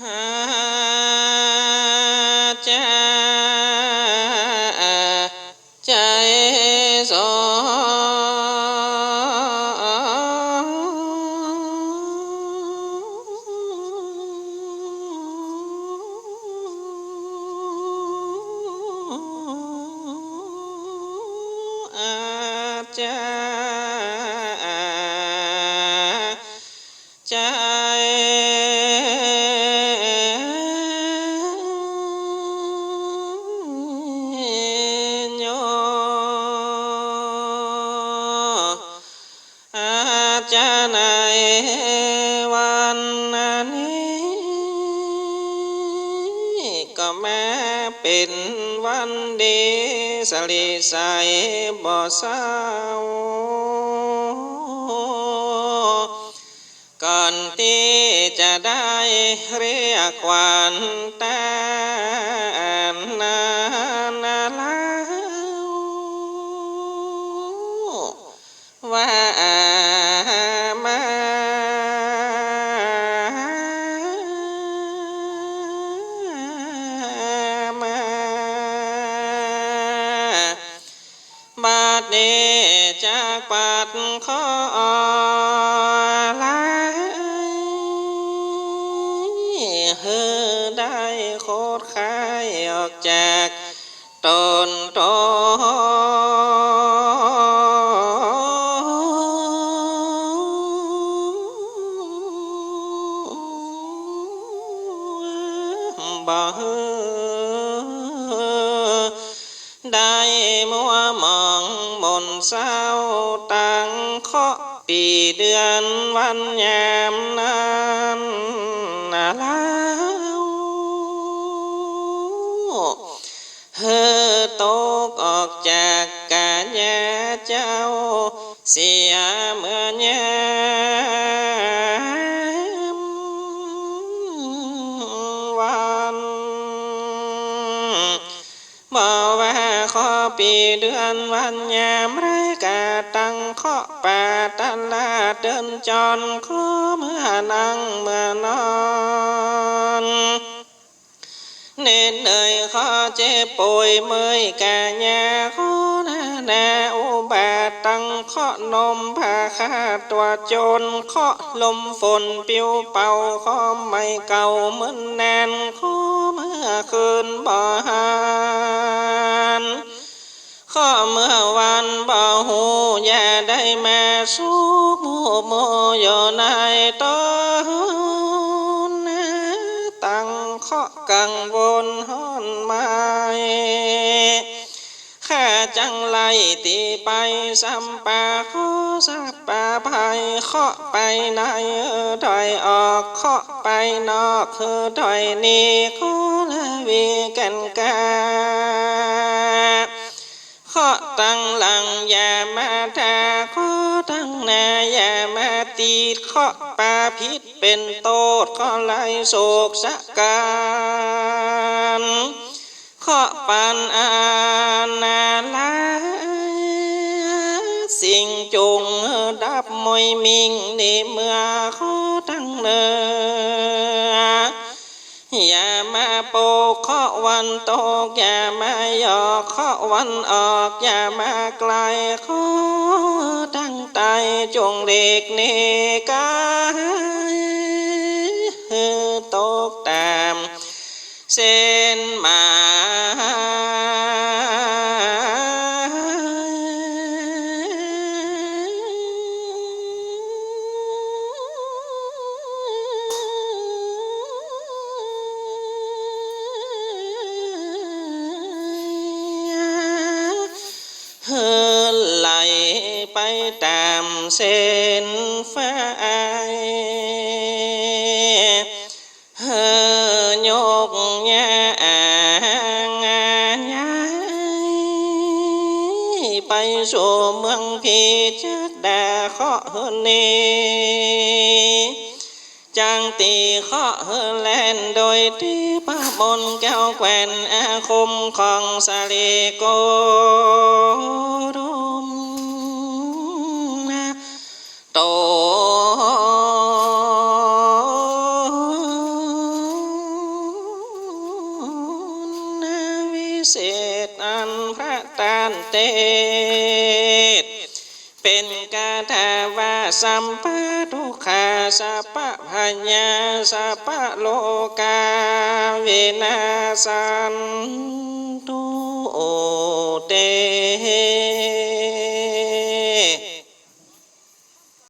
ห จารย์ในวันนี้ ก็แม้เป็นวันดีสลิใสบ่เศร้าก่อนที่จะได้เรียกวัญแต่ ปัดข้อลาเฮอได้โคตรคายออกจากตนตบ่เฮอได้มัวมองมน เศร้าตังเคาะปีเดือนวันยามนั้นนาลาวเฮอตกออกจากกาญาเจ้า เสียเมื่อ ปีเดือนวันยามไรกาตังเคาะป่าตันลาเดินจอนขอเมื่อนั่งเมื่อนอนเน้นเอ่ยขอเจ็บป่วยเมื่อยกาญาขอนานาอุบาตังเคาะนมผ้าคาดตัวโจรเคาะลมฝนปิวเป่าขอไม่เก่าเหมือนแนนขอเมื่อคืนบ่หาน ขอเมื่อวันบ่หูอย่าได้มาสุกโมโมอยู่ในต้นตั้งเคาะกังวลฮ้อนไม้ข้าจังไลตีไปสัมปาขอสับปาภัยเคาะไปในเออถอยออกเคาะไปนอกเออถอยนี่ขอละวีกันกา ตั้งหลังอย่ามาทาขอตั้งหน้าอย่ามาตีดขอปาพิษเป็นโตดข้อไลโศกสะการข้อปันอานาลาสิ่งจงดับมวยมิงนี่เมื่อข้อตั้งเนื้อ อย่ามาโปูข้อวันตกอย่ามาหยอกข้อวันออกอย่ามาไกลข้อตั้งใจจงเด็กเนกายตกตามเส ตามเส้นฟ้าเฮอยกยางยายไปสู่เมืองพีจัดดาเคาะเฮ โตนวิเศษอันพระตานเตเป็นกาถาวาสัมปะทุคาสัพพะญาสัพพะโลกาเวนาสันตุเต